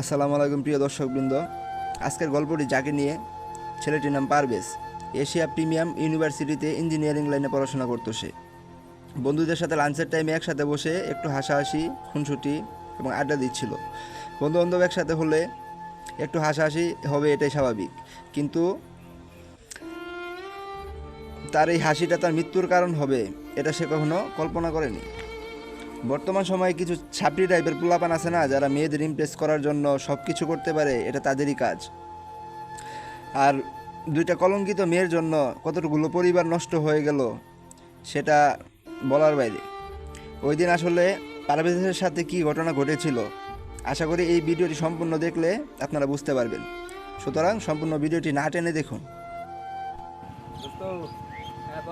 আসসালামু আলাইকুম প্রিয় দর্শকবৃন্দ। আজকের গল্পটি যাকে নিয়ে ছেলেটির নাম পারভেজ। এশিয়া প্রিমিয়াম ইউনিভার্সিটিতে ইঞ্জিনিয়ারিং লাইনে পড়াশোনা করতো সে। বন্ধুদের সাথে লাঞ্চের টাইমে একসাথে বসে একটু হাসাহাসি, খুনসুটি এবং আড্ডা দিচ্ছিল। বন্ধু বান্ধব একসাথে হলে একটু হাসাহাসি হবে এটাই স্বাভাবিক। কিন্তু তার এই হাসিটা তার মৃত্যুর কারণ হবে, এটা সে কখনো কল্পনা করেনি। বর্তমান সময়ে কিছু ছাপড়ি টাইপের পোলাপান আছে না, যারা মেয়েদের ইমপ্রেস করার জন্য সব কিছু করতে পারে, এটা তাদেরই কাজ। আর দুইটা কলঙ্কিত মেয়ের জন্য কতটুকুলো পরিবার নষ্ট হয়ে গেল, সেটা বলার বাইরে। ওই দিন আসলে পারভেজের সাথে কি ঘটনা ঘটেছিল, আশা করি এই ভিডিওটি সম্পূর্ণ দেখলে আপনারা বুঝতে পারবেন। সুতরাং সম্পূর্ণ ভিডিওটি না টেনে দেখুন। হ্যাঁ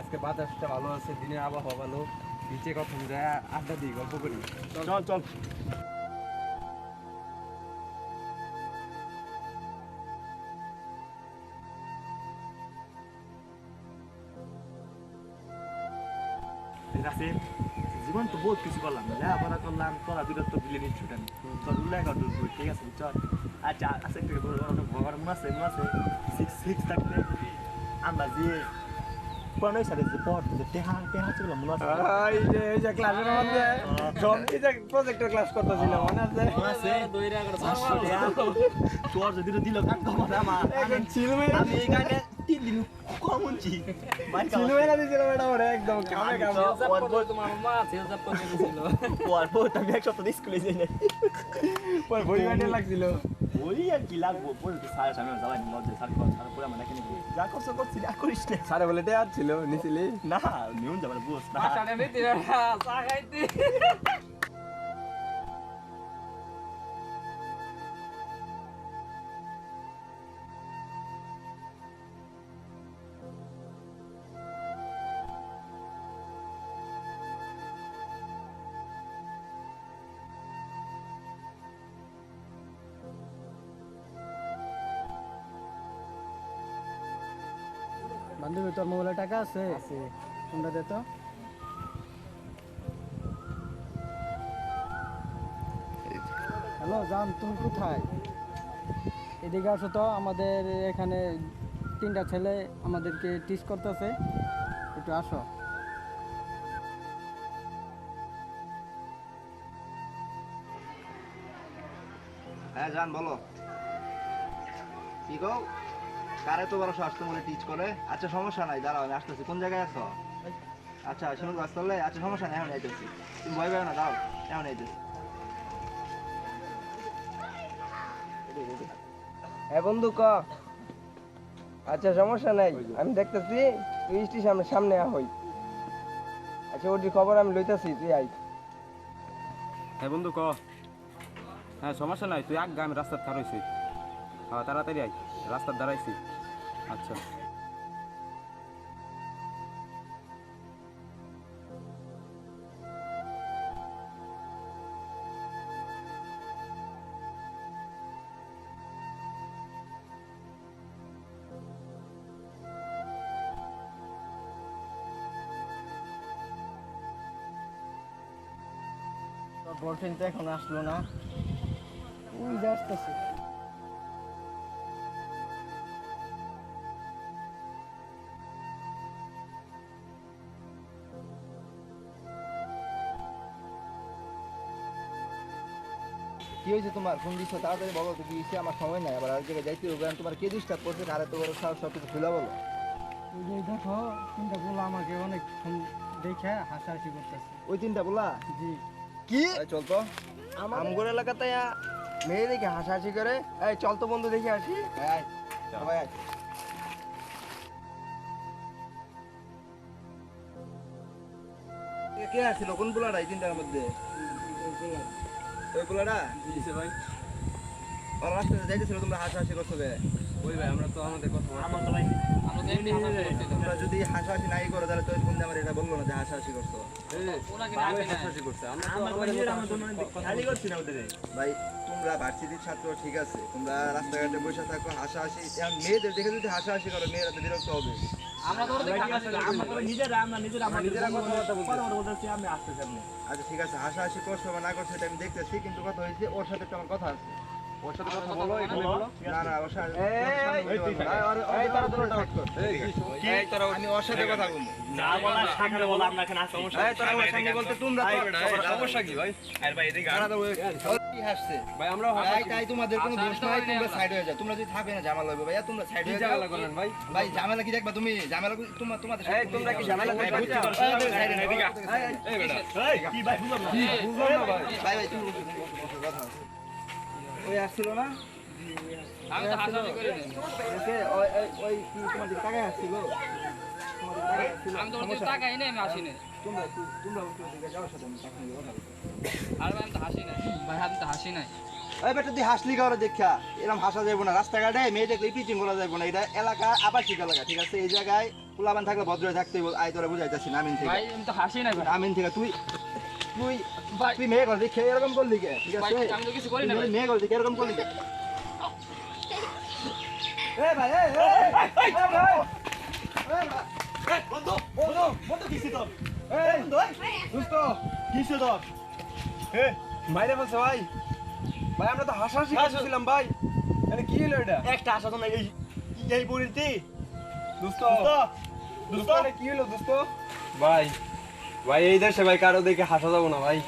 আজকে বাতাসটা ভালো আছে, দিনের আবহাওয়া ভালো। নিচে কথা যায় আড্ডা দিই গল্প করি। চল চল। রাসেল জীবন তো বহুত কিছু করলাম লেখাপড়া করলাম দুটো তো দিলে নিচ্ছু কেন তোর লেখা ডুববো ঠিক আছে? চল। আচ্ছা আছে একটু ভগবান মনে আছে মনে আছে। সিক্স সিক্স থাকতে। আমরা যে পুরানো সাথে যে পড়তো যে টেহা টেহা ছিল মনে আছে এই যে এই যে ক্লাসের মধ্যে সব এই যে প্রজেক্টর ক্লাস করতেছিল মনে আছে মনে আছে পাঁচশো টাকা। তোর যদি দিল কান কম আমার আমি ছিল আমি এই গানে তিন দিন কম উঠছি ছিল মেরা দিছিল ম্যাডাম ওরে একদম কামে কামে পর পর আমি এক সপ্তাহ স্কুলে যাই না পর বই কাটে লাগছিল ওই আর কি লাগবো পরে তো স্যারের সামনে যাবাই লজ্জা স্যার কর স্যার পরে আমরা এখানে যা করছ করছি যা করিস না স্যারে বলে টেয়ার ছিল নিছিলি না নিউন যাবার বুঝ না বান্ধবী তোর মোবাইলে টাকা আছে? আছে। কোনটা দে তো। হ্যালো জান তুমি কোথায়? এদিকে আসো তো আমাদের এখানে তিনটা ছেলে আমাদেরকে টিস করতেছে। একটু আসো। হ্যাঁ জান বলো। কি গো? কারে তো বড় সাহস তোমাকে টিচ করে? আচ্ছা সমস্যা নাই দাঁড়াও আমি আসতেছি। কোন জায়গায় আছো? আচ্ছা শুনুন করলে আচ্ছা সমস্যা নাই এখন আইতেছি। তুমি ভয় পাও না দাও এখন আইতেছি। হ্যাঁ বন্ধু ক? আচ্ছা সমস্যা নাই আমি দেখতেছি তুই স্টেশন সামনে সামনে হই। আচ্ছা ওটির খবর আমি লইতাছি তুই আই হ্যাঁ বন্ধু ক? হ্যাঁ সমস্যা নাই তুই আগে আমি রাস্তার হয়েছি হ্যাঁ তাড়াতাড়ি আয়। রাস্তার দাঁড়াইছি আচ্ছা। বয়ফ্রেন্ড তো এখন আসলো না। ওই যে আসতেছে কি হয়েছে তোমার? ফোন দিচ্ছ তাড়াতাড়ি বলো তো কি হয়েছে? আমার সময় নাই আবার আর জায়গায় যাইতে হবে। কারণ তোমার কে ডিস্টার্ব করছে? আরে তো বড় সাহস সব কিছু খুলে বলো। ওই যে দেখো তিনটা বলো আমাকে অনেকক্ষণ দেখে হাসাহাসি করতেছে। ওই তিনটা বলা জি। কি? এই চল তো। আমগোর এলাকাতে মেয়ে দেখে হাসাহাসি করে। এই চল তো বন্ধু দেখে আসি। আয়। সবাই আয়। কে- কে আসছিল কোন পোলাটা এই তিনটার মধ্যে? ওই পোলাটা? ভাই? ওর রাস্তাতে যাইতেছিল তোমরা হাসাহাসি করছ বে ওই ভাই আমরা তো আমাদের কথা আমার তো ভাই তোমরা যদি হাসাহাসি নাই করো তাহলে তো কোন আমার এটা বলল না যে হাসাহাসি করছ। হাসাহাসি করছে। ভাই তোমরা ভার্সিটির ছাত্র ঠিক আছে। তোমরা রাস্তাঘাটে বসে থাকো হাসাহাসি। মেয়েদের দেখে যদি হাসাহাসি করো মেয়েরা তো বিরক্ত হবে। আমরা নিজেরা আমরা নিজেরা আমরা নিজেরা কথাবার্তা বলতেছি। আমি আসতেছি আপনি। আচ্ছা ঠিক আছে হাসাহাসি করছ না করছ এটা আমি দেখতেছি কিন্তু কথা হয়েছে ওর সাথে তোমার কথা আছে। ওর সাথে কথা বলো এখানে বলো না না ওর সাথে এই, তুই তোরা দূরে থাক। এই, তোরা আমি ওর সাথে কথা বলব না বলা সামনে বলা আমরা এখানে আসছি এই, তোরা ওর সামনে বলতে তোমরা তো- সমস্যা কি ভাই তোরা তো ওই- কি হাসছে ভাই আমরাও ভাই তাই তোমাদের কোনো দোষ নাই তোমরা সাইড হয়ে যাও তোমরা যদি থাকবে না ঝামেলা হবে ভাইয়া তোমরা সাইড হয়ে যাও ঝামেলা করেন ভাই ভাই ঝামেলা কি দেখবা তুমি ঝামেলা কি- তোমাদের এই, তোমরা কি ঝামেলা ভাই? এই, বেটা কি ভাই বুঝলাম না বুঝলাম না ভাই ভাই ভাই তুমি কথা। ওই আসছিল না? আমি তো হাসাহাসি করি ওই ওই- ওই কি তোমার দিকে তাকায় আসছিল? তোমার দিকে তাকায় আসছিল? আমি তো ওর দিকে সমস্যা নেই। তাকাই নাই আমি আসি নাই। তোমরা তোমরা একটু ওদিকে যাও, সাথে আমি তাকাই আর আমি তো হাসি নাই। ভাই আমি তো হাসি নাই। ওই বেটা তুই হাসলি কারও দেখা এরকম হাসা যাব না। রাস্তাঘাটে মেয়ে দেখলে পিচিং করা যাব না। এটা এলাকা আবাসিক এলাকা ঠিক আছে? এই জায়গায় পোলাবান থাকলে ভদ্র থাকতে আয় তোরা বুঝাইতেছি নামিন থেকে। ভাই আমি হাসি নাই ভাই। নামিন থেকে। তুই তুই ভাই তুই মেয়ে করলি খেয়ে এরকম করলি কে ঠিক আছে আমি তো কিছু করি না মেয়ে করলি এরকম করলি কে এ ভাই এ এ, এ, এ, বন্ধু বন্ধু বন্ধু কিসি তোর এই দোস্ত কিসি তোর মাইরে বলছে ভাই ভাই আমরা তো হাসাহাসি করছিলাম ভাই আরে কি হলো এটা একটা আসা তো এই এই পরিণতি দোস্ত দোস্ত দোস্ত দোস্ত কি হলো দোস্ত ভাই ভাই, এই দেশে ভাই কারও দেখে হাসা যাব না ভাই।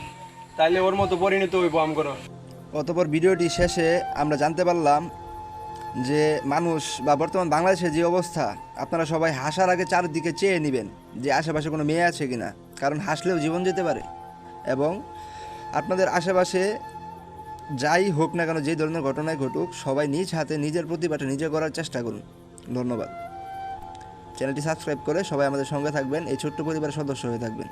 তাইলে ওর মতো পরিণত হইব আম করো অতপর ভিডিওটি শেষে আমরা জানতে পারলাম যে মানুষ বা বর্তমান বাংলাদেশের যে অবস্থা, আপনারা সবাই হাসার আগে চারদিকে চেয়ে নেবেন যে আশেপাশে কোনো মেয়ে আছে কি না কারণ হাসলেও জীবন যেতে পারে। এবং আপনাদের আশেপাশে যাই হোক না কেন যে ধরনের ঘটনায় ঘটুক, সবাই নিজ হাতে নিজের প্রতিভাটা নিজে করার চেষ্টা করুন। ধন্যবাদ। চ্যানেলটি সাবস্ক্রাইব করে সবাই আমাদের সঙ্গে থাকবেন, এই ছোট্ট পরিবারের সদস্য হয়ে থাকবেন।